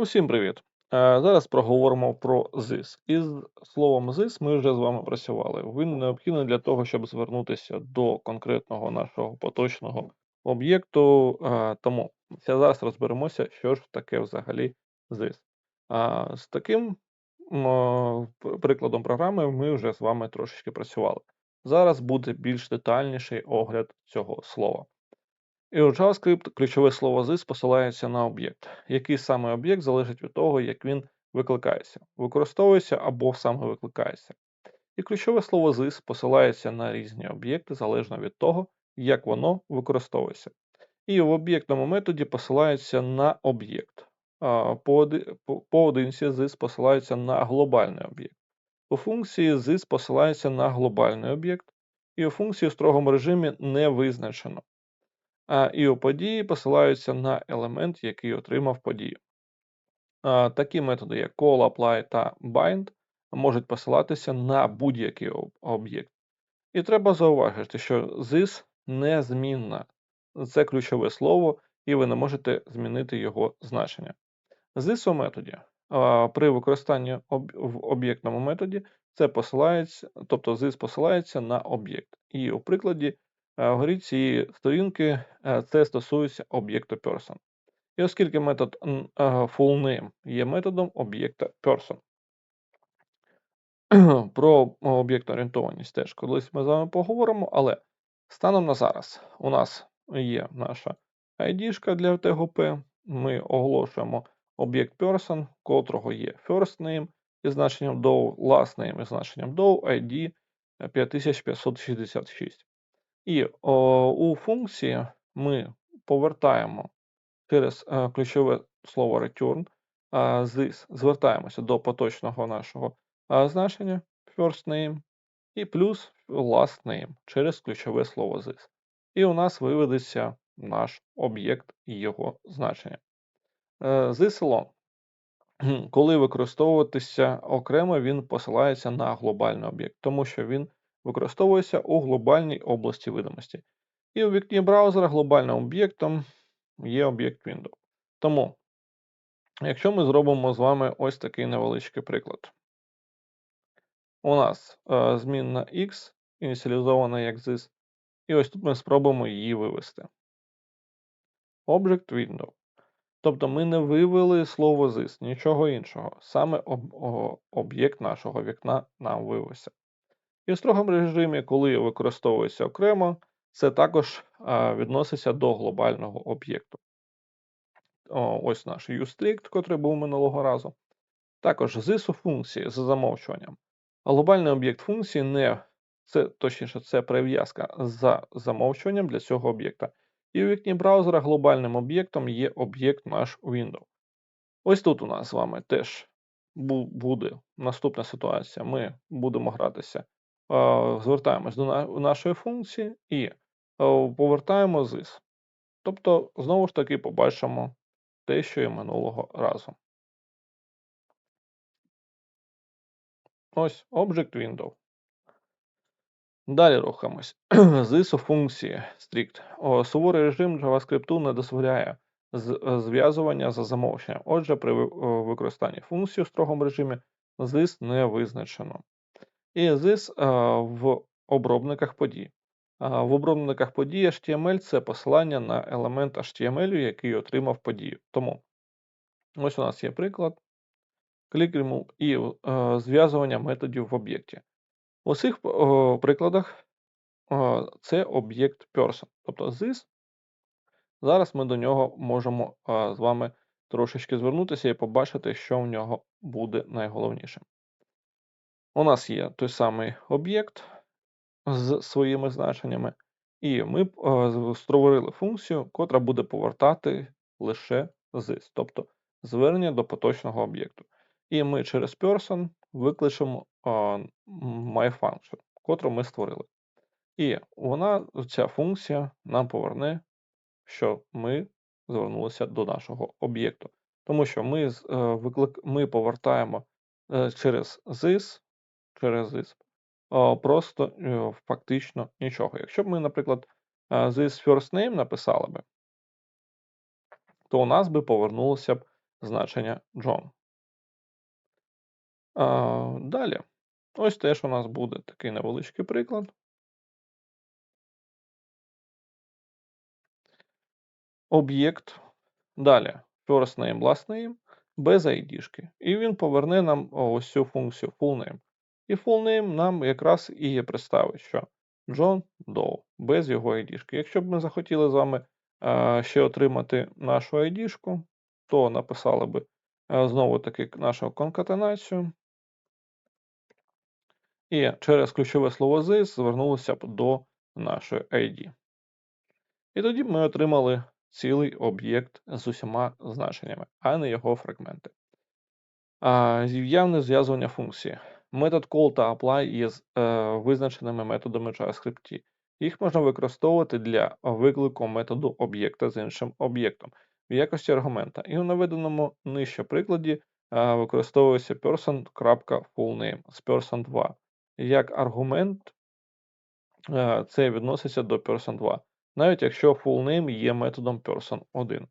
Усім привіт! Е, Зараз проговоримо про ZIS. Із словом ZIS ми вже з вами працювали. Він необхідний для того, щоб звернутися до конкретного нашого поточного об'єкту. Е, Тому зараз розберемося, що ж таке взагалі ZIS. А, З таким е, прикладом програми ми вже з вами трошечки працювали. Зараз буде більш детальніший огляд цього слова. І у JavaScript ключове слово this посилається на об'єкт. Який саме об'єкт залежить від того, як він викликається, використовується або саме викликається. І ключове слово this посилається на різні об'єкти залежно від того, як воно використовується. І в об'єктному методі посилається на об'єкт. Поодинці this посилається на глобальний об'єкт. У функції this посилається на глобальний об'єкт, і у функції в строгому режимі не визначено. А, І у події посилаються на елемент, який отримав подію. Такі методи, як call, apply та bind, можуть посилатися на будь-який об'єкт. І треба зауважити, що this незмінна. Це ключове слово, і ви не можете змінити його значення. This у методі при використанні в об'єктному методі це посилається, тобто this посилається на об'єкт. І у прикладі вгорі цієї сторінки е, це стосується об'єкту person. І оскільки метод е, fullName є методом об'єкта person. Про об'єктну орієнтованість теж колись ми з вами поговоримо, але станом на зараз у нас є наша ID для TGP, ми оголошуємо об'єкт person, котрого є first name із значенням do, last name із значенням do, ID 5566. І о, у функції ми повертаємо через е, ключове слово return е, this, звертаємося до поточного нашого е, значення first name і плюс last name через ключове слово this. І у нас виведеться наш об'єкт і його значення. Е, This alone. Коли використовуватися окремо, він посилається на глобальний об'єкт, тому що він використовується у глобальній області видимості. І у вікні браузера глобальним об'єктом є об'єкт Window. Тому, якщо ми зробимо з вами ось такий невеличкий приклад. У нас е, змінна x ініціалізована як this, і ось тут ми спробуємо її вивести. Object Window. Тобто ми не вивели слово this, нічого іншого. Саме об'єкт нашого вікна нам вивився. І в строгому режимі, коли використовується окремо, це також відноситься до глобального об'єкту. Ось наш uStrict, котрий був минулого разу. Також this у функції за замовчуванням. Глобальний об'єкт функції не це точніше, це прив'язка за замовчуванням для цього об'єкта. І у вікні браузера глобальним об'єктом є об'єкт наш Window. Ось тут у нас з вами теж буде наступна ситуація. Ми будемо гратися, звертаємось до нашої функції і е, повертаємо ZIS. Тобто, знову ж таки, побачимо те, що і минулого разу. Ось Object Window. Далі рухаємось. ZIS у функції strict. Суворий режим JavaScript не дозволяє зв'язування за замовченням. Отже, при використанні функції у строгому режимі ZIS не визначено. Е, в обробниках подій. В обробниках подій HTML це посилання на елемент HTML, який отримав подію. Тому ось у нас є приклад. Remove і зв'язування методів в об'єкті. У цих прикладах це об'єкт person. Тобто this. Зараз ми до нього можемо з вами трошечки звернутися і побачити, що в нього буде найголовнішим. У нас є той самий об'єкт з своїми значеннями, і ми е, створили функцію, котра буде повертати лише this, тобто звернення до поточного об'єкту. І ми через person викличемо myFunction, котру ми створили. І вона, ця функція, нам поверне, що ми звернулися до нашого об'єкту. Тому що ми, е, ми повертаємо е, через this, через this просто е, фактично нічого. Якщо б ми, наприклад, this first name написали би, то у нас би повернулося б значення John. Далі. Ось теж у нас буде такий невеличкий приклад. Об'єкт. Далі. First name, last name без ID. І він поверне нам ось цю функцію full name. І full name нам якраз і є представить, що John Doe без його ID. Якщо б ми захотіли з вами ще отримати нашу ID, то написали б знову таки нашу конкатенацію. І через ключове слово this звернулися б до нашої ID. І тоді ми отримали цілий об'єкт з усіма значеннями, а не його фрагменти. А, Явне зв'язування функції. Метод call та apply є з е, визначеними методами JavaScript. Їх можна використовувати для виклику методу об'єкта з іншим об'єктом в якості аргумента. І у наведеному нижче прикладі е, використовується person.fullname з person2. Як аргумент е, це відноситься до person2 навіть якщо fullName є методом person1.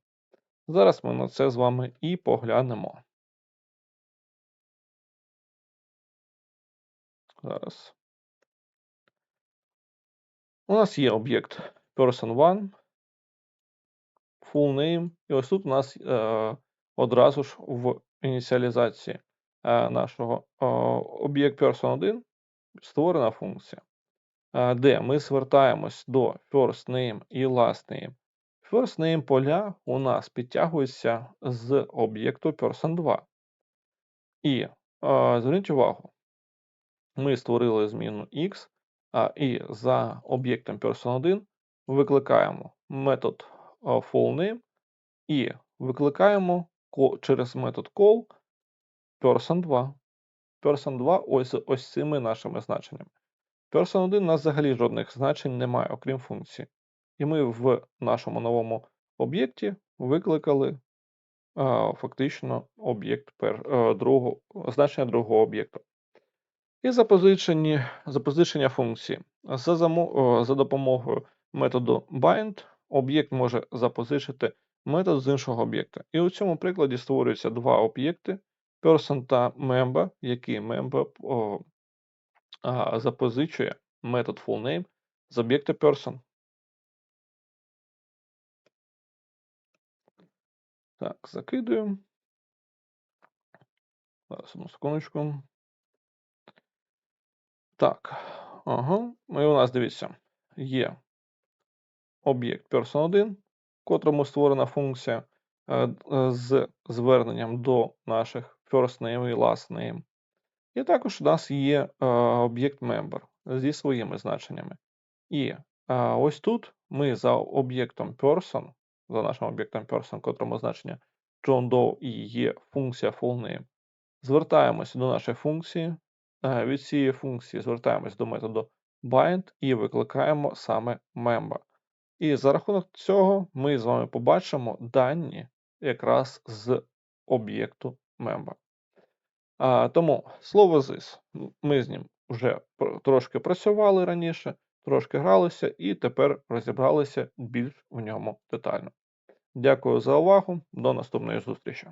Зараз ми на це з вами і поглянемо. Зараз. У нас є об'єкт person1, fullName, і ось тут у нас е, одразу ж в ініціалізації е, нашого е, об'єкт person1 створена функція де ми звертаємось до first name і last name. First name поля у нас підтягуються з об'єкту person2. І зверніть увагу, ми створили зміну X, і за об'єктом person1 викликаємо метод fullName і викликаємо через метод call person2. Person2 ось ось цими нашими значеннями. Person 1 у нас взагалі жодних значень немає, окрім функції. І ми в нашому новому об'єкті викликали а, фактично об'єкт другого, значення другого об'єкту. І запозичення, запозичення функції. За, замо, за допомогою методу bind об'єкт може запозичити метод з іншого об'єкта. І у цьому прикладі створюються два об'єкти person та member, які member запозичує метод fullName з об'єкта person. Так, закидуємо. Зараз одну секундочку. Так. Ага. Ну і у нас, дивіться, є об'єкт person1, в котрому створена функція е, з зверненням до наших first name і last name. І також у нас є е, об'єкт member зі своїми значеннями. І е, ось тут ми за об'єктом person, за нашим об'єктом person, котрому значення John Doe і є функція fullName, звертаємося до нашої функції. Е, від цієї функції звертаємось до методу bind і викликаємо саме member. І за рахунок цього ми з вами побачимо дані якраз з об'єкту member. А, Тому слово ЗИС. Ми з ним вже трошки працювали раніше, трошки гралися і тепер розібралися більш в ньому детально. Дякую за увагу. До наступної зустрічі.